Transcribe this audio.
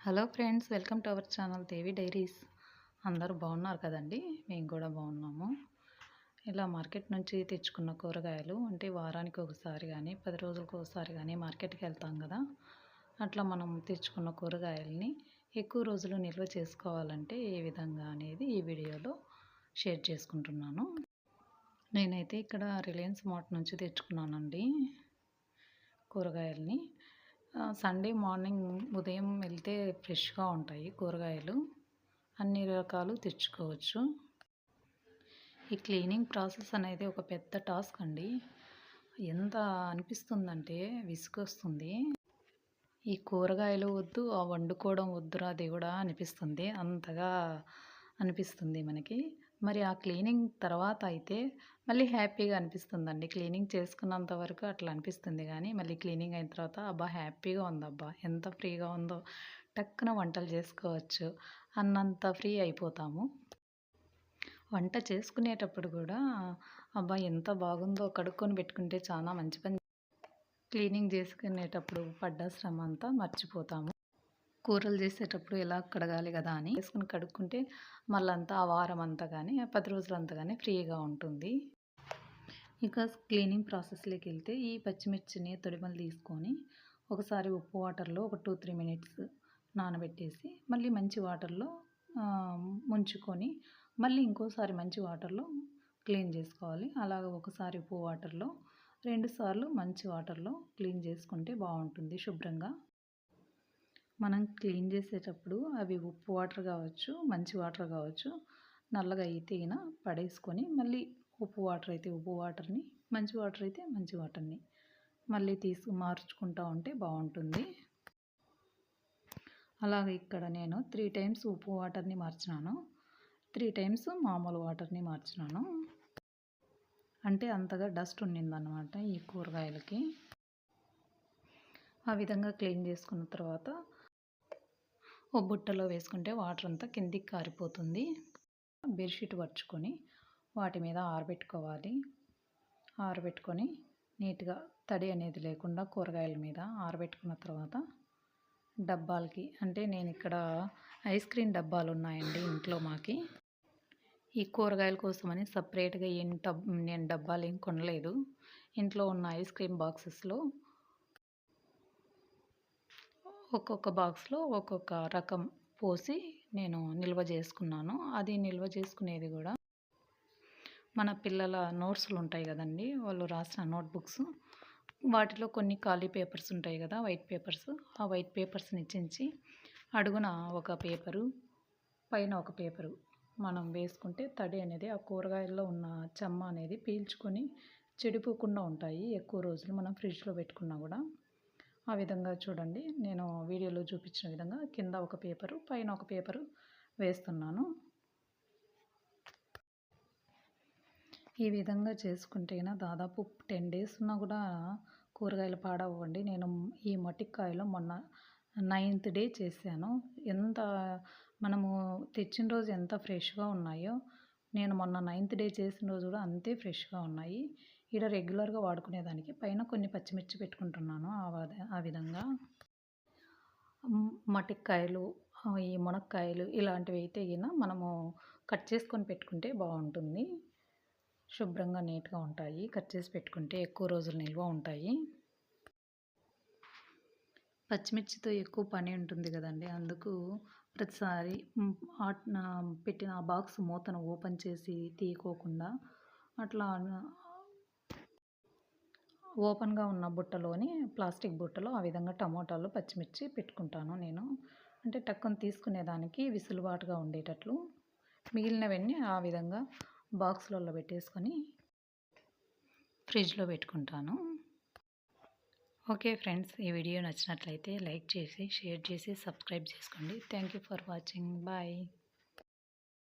Hello friends welcome to our channel Devi diaries. అందరూ బాగున్నారు కదండి? మేము కూడా బాగున్నాము. ఇలా మార్కెట్ నుంచి తెచ్చుకున్న కూరగాయలు అంటే వారానికి ఒకసారి కానీ పది రోజులకు ఒకసారి కానీ మార్కెట్కి వెళ్తాం కదా? అట్లా మనం తెచ్చుకున్న కూరగాయలని ఎక్కువ రోజులు నిల్వ చేసుకోవాలంటే ఏ విధంగా అనేది ఈ వీడియోలో షేర్ చేసుకుంటున్నాను. నేనైతే ఇక్కడ రిలయన్స్ మార్ట్ నుంచి తెచ్చుకున్నానండి కూరగాయలని. సండే మార్నింగ్ ఉదయం వెళ్తే ఫ్రెష్గా ఉంటాయి కూరగాయలు. అన్ని రకాలు తెచ్చుకోవచ్చు. ఈ క్లీనింగ్ ప్రాసెస్ అనేది ఒక పెద్ద టాస్క్ అండి. ఎంత అనిపిస్తుందంటే విసుగొస్తుంది. ఈ కూరగాయలు వద్దు ఆ వండుకోవడం వద్దురా దేవుడా అనిపిస్తుంది. అంతగా అనిపిస్తుంది మనకి. మరి ఆ క్లీనింగ్ తర్వాత అయితే మళ్ళీ హ్యాపీగా అనిపిస్తుందండి. క్లీనింగ్ చేసుకున్నంత వరకు అట్లా అనిపిస్తుంది కానీ మళ్ళీ క్లీనింగ్ అయిన తర్వాత అబ్బా హ్యాపీగా ఉందబ్బా ఎంత ఫ్రీగా ఉందో టక్కున వంటలు చేసుకోవచ్చు అన్నంత ఫ్రీ అయిపోతాము. వంట చేసుకునేటప్పుడు కూడా అబ్బా ఎంత బాగుందో కడుక్కొని పెట్టుకుంటే చాలా మంచి పని. క్లీనింగ్ చేసుకునేటప్పుడు పడ్డ శ్రమ అంతా మర్చిపోతాము. కూరలు చేసేటప్పుడు ఎలా కడగాలి కదా అని వేసుకుని కడుక్కుంటే మళ్ళంతా ఆ వారం అంతా కానీ పది రోజులంతా కానీ ఫ్రీగా ఉంటుంది. ఇక క్లీనింగ్ ప్రాసెస్లోకి వెళ్తే ఈ పచ్చిమిర్చిని తొడిమలు తీసుకొని ఒకసారి ఉప్పు వాటర్లో ఒక టూ త్రీ మినిట్స్ నానబెట్టేసి మళ్ళీ మంచి వాటర్లో ముంచుకొని మళ్ళీ ఇంకోసారి మంచి వాటర్లో క్లీన్ చేసుకోవాలి. అలాగ ఒకసారి ఉప్పు వాటర్లో రెండుసార్లు మంచి వాటర్లో క్లీన్ చేసుకుంటే బాగుంటుంది శుభ్రంగా. మనం క్లీన్ చేసేటప్పుడు అవి ఉప్పు వాటర్ కావచ్చు మంచి వాటర్ కావచ్చు నల్లగా అయితే పడేసుకొని మళ్ళీ ఉప్పు వాటర్ అయితే ఉప్పు వాటర్ని మంచి వాటర్ అయితే మంచి వాటర్ని మళ్ళీ తీసుకు మార్చుకుంటూ ఉంటే బాగుంటుంది. అలాగే ఇక్కడ నేను త్రీ టైమ్స్ ఉప్పు వాటర్ని మార్చినాను. త్రీ టైమ్స్ మామూలు వాటర్ని మార్చినాను. అంటే అంతగా డస్ట్ ఉండిందనమాట ఈ కూరగాయలకి. ఆ విధంగా క్లీన్ చేసుకున్న తర్వాత ఓ బుట్టలో వేసుకుంటే వాటర్ అంతా కిందికి కారిపోతుంది. బెడ్షీట్ పరుచుకొని వాటి మీద ఆరబెట్టుకోవాలి. ఆరబెట్టుకొని నీట్గా తడి అనేది లేకుండా కూరగాయల మీద ఆరబెట్టుకున్న తర్వాత డబ్బాలకి అంటే నేను ఇక్కడ ఐస్ క్రీమ్ డబ్బాలు ఉన్నాయండి ఇంట్లో మాకి. ఈ కూరగాయల కోసమని సపరేట్గా ఏం టబ్ నేను డబ్బాలు ఏం కొనలేదు. ఇంట్లో ఉన్న ఐస్ క్రీమ్ బాక్సెస్లో ఒక్కొక్క బాక్స్లో ఒక్కొక్క రకం పోసి నేను నిల్వ చేసుకున్నాను. అది నిల్వ చేసుకునేది కూడా మన పిల్లల నోట్స్లు ఉంటాయి కదండి వాళ్ళు రాసిన నోట్బుక్స్. వాటిలో కొన్ని ఖాళీ పేపర్స్ ఉంటాయి కదా వైట్ పేపర్స్. ఆ వైట్ పేపర్స్ని ఇచ్చించి అడుగున ఒక పేపరు పైన ఒక పేపరు మనం వేసుకుంటే తడి అనేది ఆ కూరగాయల్లో ఉన్న చెమ్మ అనేది పీల్చుకొని చెడిపోకుండా ఉంటాయి. ఎక్కువ రోజులు మనం ఫ్రిడ్జ్లో పెట్టుకున్నా కూడా. ఆ విధంగా చూడండి. నేను వీడియోలో చూపించిన విధంగా కింద ఒక పేపరు పైన ఒక పేపరు వేస్తున్నాను. ఈ విధంగా చేసుకుంటేనా దాదాపు టెన్ డేస్ ఉన్నా కూడా కూరగాయలు పాడవ్వండి. నేను ఈ మట్టికాయలో మొన్న నైన్త్ డే చేశాను. ఎంత మనము తెచ్చిన రోజు ఎంత ఫ్రెష్గా ఉన్నాయో నేను మొన్న నైన్త్ డే చేసిన రోజు కూడా అంతే ఫ్రెష్గా ఉన్నాయి. ఇక్కడ రెగ్యులర్గా వాడుకునేదానికి. పైన కొన్ని పచ్చిమిర్చి పెట్టుకుంటున్నాను ఆ విధంగా. మటికాయలు ఈ మునక్కాయలు ఇలాంటివి అయితే గిన మనము కట్ చేసుకొని పెట్టుకుంటే బాగుంటుంది శుభ్రంగా నీట్గా ఉంటాయి. కట్ చేసి పెట్టుకుంటే ఎక్కువ రోజులు నిల్వ ఉంటాయి. పచ్చిమిర్చితో ఎక్కువ పని ఉంటుంది కదండి. అందుకు ప్రతిసారి పెట్టిన ఆ బాక్స్ మూతను ఓపెన్ చేసి తీయకోకుండా అట్లా ఓపెన్గా ఉన్న బుట్టలోని ప్లాస్టిక్ బుట్టలో ఆ విధంగా టమోటాలు పచ్చిమిర్చి పెట్టుకుంటాను నేను. అంటే టక్కుని తీసుకునేదానికి విసులుబాటుగా ఉండేటట్లు. మిగిలినవన్నీ ఆ విధంగా బాక్స్లలో పెట్టేసుకొని ఫ్రిడ్జ్లో పెట్టుకుంటాను. ఓకే ఫ్రెండ్స్ ఈ వీడియో నచ్చినట్లయితే లైక్ చేసి షేర్ చేసి సబ్స్క్రైబ్ చేసుకోండి. Thank you for watching. Bye.